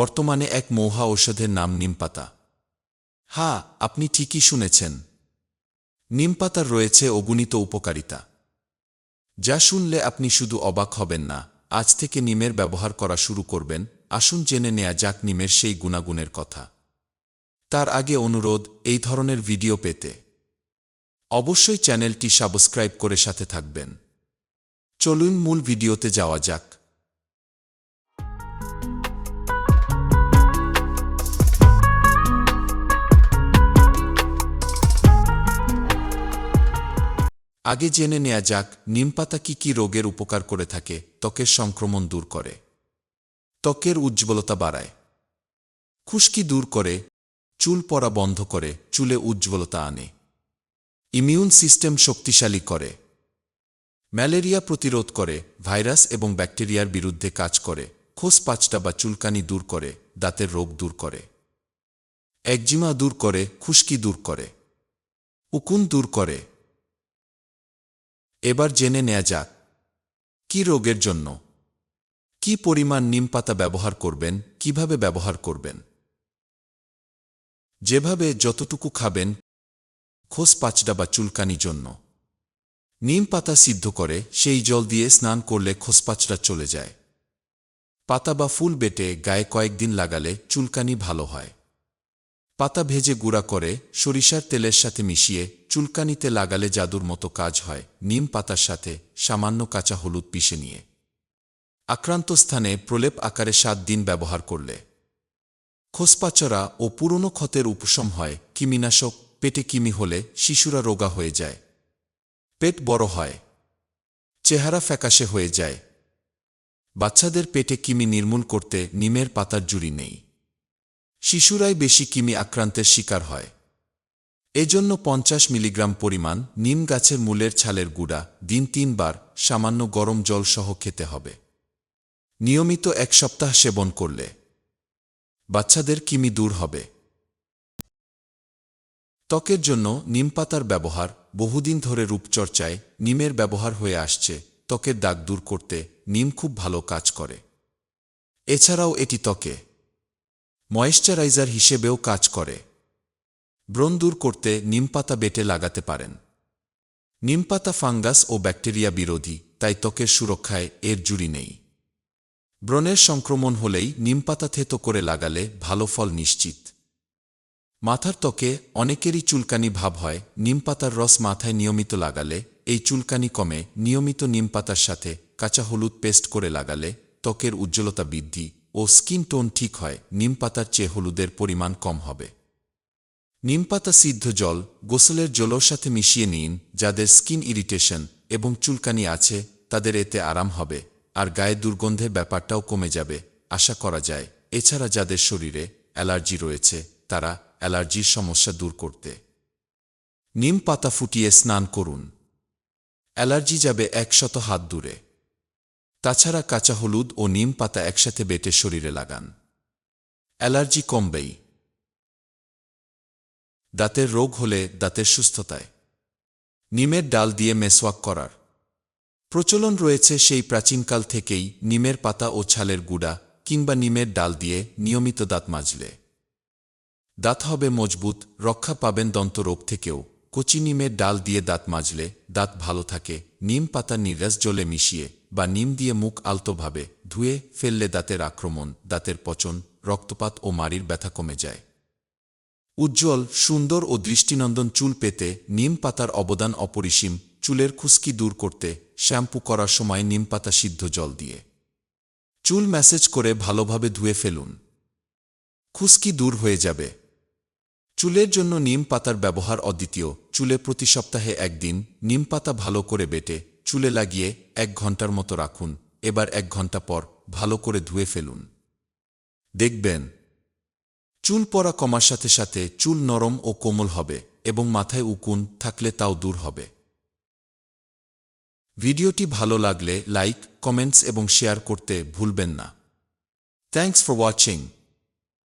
বর্তমানে এক মৌহা ঔষধের নাম নিমপাতা। হ্যাঁ আপনি ঠিকই শুনেছেন। নিমপাতার রয়েছে অগুণিত উপকারিতা। যা শুনলে আপনি শুধু অবাক হবেন না, আজ থেকে নিমের ব্যবহার করা শুরু করবেন, আসুন জেনে নেয়া যাক নিমের সেই গুণাগুণের কথা। তার আগে অনুরোধ, এই ধরনের ভিডিও পেতে। অবশ্যই চ্যানেলটি সাবস্ক্রাইব করে সাথে থাকবেন। চলুন মূল ভিডিওতে যাওয়া যাক। আগে জেনে নেয়া যাক নিমপাতা কি কি রোগের উপকার করে থাকে, ত্বকের সংক্রমণ দূর করে। ত্বকের উজ্জ্বলতা বাড়ায়। খুশকি দূর করে, চুল পড়া বন্ধ করে, চুলে উজ্জ্বলতা আনে। ইমিউন সিস্টেম শক্তিশালী করে। ম্যালেরিয়া প্রতিরোধ করে, ভাইরাস এবং ব্যাকটেরিয়ার বিরুদ্ধে কাজ করে, খোস পাঁচটা বা চুলকানি দূর করে, দাঁতের রোগ দূর করে। একজিমা দূর করে, খুশকি দূর করে। উকুন দূর করে। এবার জেনে নেয়া যাক। কি রোগের জন্য? কি পরিমাণ নিমপাতা ব্যবহার করবেন? কীভাবে ব্যবহার করবেন? যেভাবে যতটুকু খাবেন, খোস পাঁচডা বা চুলকানি জন্য। নিম পাতা সিদ্ধ করে সেই জল দিয়ে স্নান করলে খোসপাচড়া চলে যায়। পাতা বা ফুল বেটে গায়ে কয়েকদিন লাগালে চুলকানি ভালো হয়। পাতা ভেজে গুঁড়া করে সরিষার তেলের সাথে মিশিয়ে চুলকানিতে লাগালে জাদুর মতো কাজ হয়। নিম পাতার সাথে সামান্য কাঁচা হলুদ পিষে নিয়ে। আক্রান্ত স্থানে প্রলেপ আকারে সাত দিন ব্যবহার করলে। খোসপাচরা ও পুরনো ক্ষতের উপশম হয়। কিমিনাশক, পেটে কিমি হলে শিশুরা রোগা হয়ে যায়। পেট বড় হয়। চেহারা ফ্যাকাশে হয়ে যায়। বাচ্চাদের পেটে কিমি নির্মূল করতে নিমের পাতার জুড়ি নেই। শিশুরাই বেশি কিমি আক্রান্তের শিকার হয়। এজন্য পঞ্চাশ মিলিগ্রাম পরিমাণ নিম গাছের মূলের ছালের গুঁড়া দিন তিনবার সামান্য গরম জল সহ খেতে হবে। নিয়মিত এক সপ্তাহ সেবন করলে বাচ্চাদের কিমি দূর হবে। ত্বকের জন্য নিম পাতার ব্যবহার বহুদিন ধরে রূপচর্চায় নিমের ব্যবহার হয়ে আসছে, ত্বকের দাগ দূর করতে নিম খুব ভালো কাজ করে। এছাড়াও এটি ত্বকে ময়েশ্চারাইজার হিসেবেও কাজ করে। ব্রণ দূর করতে নিমপাতা বেটে লাগাতে পারেন। নিমপাতা ফাঙ্গাস ও ব্যাকটেরিয়া বিরোধী, তাই ত্বকের সুরক্ষায় এর জুড়ি নেই। ব্রণের সংক্রমণ হলেই নিমপাতা থেতো করে লাগালে ভালো ফল নিশ্চিত। মাথার ত্বকে অনেকেরই চুলকানি ভাব হয়, নিমপাতার রস মাথায় নিয়মিত লাগালে, এই চুলকানি কমে নিয়মিত নিমপাতার সাথে কাঁচা হলুদ পেস্ট করে লাগালে ত্বকের উজ্জ্বলতা বৃদ্ধি ও স্কিন টোন ঠিক হয় নিমপাতার চেয়ে হলুদের পরিমাণ কম হবে। নিমপাতা সিদ্ধ জল গোসলের জলের সাথে মিশিয়ে নিন, যাদের স্কিন ইরিটেশন এবং চুলকানি আছে, তাদের এতে আরাম হবে, আর গায়ে দুর্গন্ধের ব্যাপারটাও কমে যাবে, আশা করা যায়। এছাড়া যাদের শরীরে অ্যালার্জি রয়েছে, তারা অ্যালার্জির সমস্যা দূর করতে। নিম পাতা ফুটিয়ে স্নান করুন। অ্যালার্জি যাবে একশত হাত দূরে। তাছাড়া কাঁচা হলুদ ও নিম পাতা একসাথে বেটে শরীরে লাগান। অ্যালার্জি কমবেই। দাঁতের রোগ হলে দাঁতের সুস্থতায়। নিমের ডাল দিয়ে মেসওয়াক করার। প্রচলন রয়েছে সেই প্রাচীনকাল থেকেই নিমের পাতা ও ছালের গুড়া কিংবা নিমের ডাল দিয়ে নিয়মিত দাঁত মাজলে। দাঁত হবে মজবুত, রক্ষা পাবেন দন্তরোগ থেকেও। কচি নিমের ডাল দিয়ে দাঁত মাজলে দাঁত ভালো থাকে, নিম পাতা নিরাজ জলে মিশিয়ে বা নিম দিয়ে মুখ আলতোভাবে ধুয়ে ফেললে দাঁতের আক্রমণ, দাঁতের পচন, রক্তপাত ও মাড়ির ব্যথা কমে যায়। উজ্জ্বল, সুন্দর ও দৃষ্টিনন্দন চুল পেতে নিম পাতার অবদান অপরিসীম, চুলের খুশকি দূর করতে শ্যাম্পু করার সময় নিম পাতা সিদ্ধ জল দিয়ে। চুল ম্যাসেজ করে ভালোভাবে ধুয়ে ফেলুন। খুশকি দূর হয়ে যাবে। চুলের জন্য নিম পাতার ব্যবহার অদ্বিতীয়। চুলে প্রতি সপ্তাহে একদিন নিম পাতা ভালো করে বেটে চুলে লাগিয়ে এক ঘণ্টার মতো রাখুন, এবার এক ঘণ্টা পর ভালো করে ধুয়ে ফেলুন। দেখবেন, চুল পড়া কমার সাথে সাথে চুল নরম ও কোমল হবে এবং মাথায় উকুন থাকলে তাও দূর হবে। ভিডিওটি ভালো লাগলে লাইক, কমেন্টস এবং শেয়ার করতে ভুলবেন না। Thanks for watching.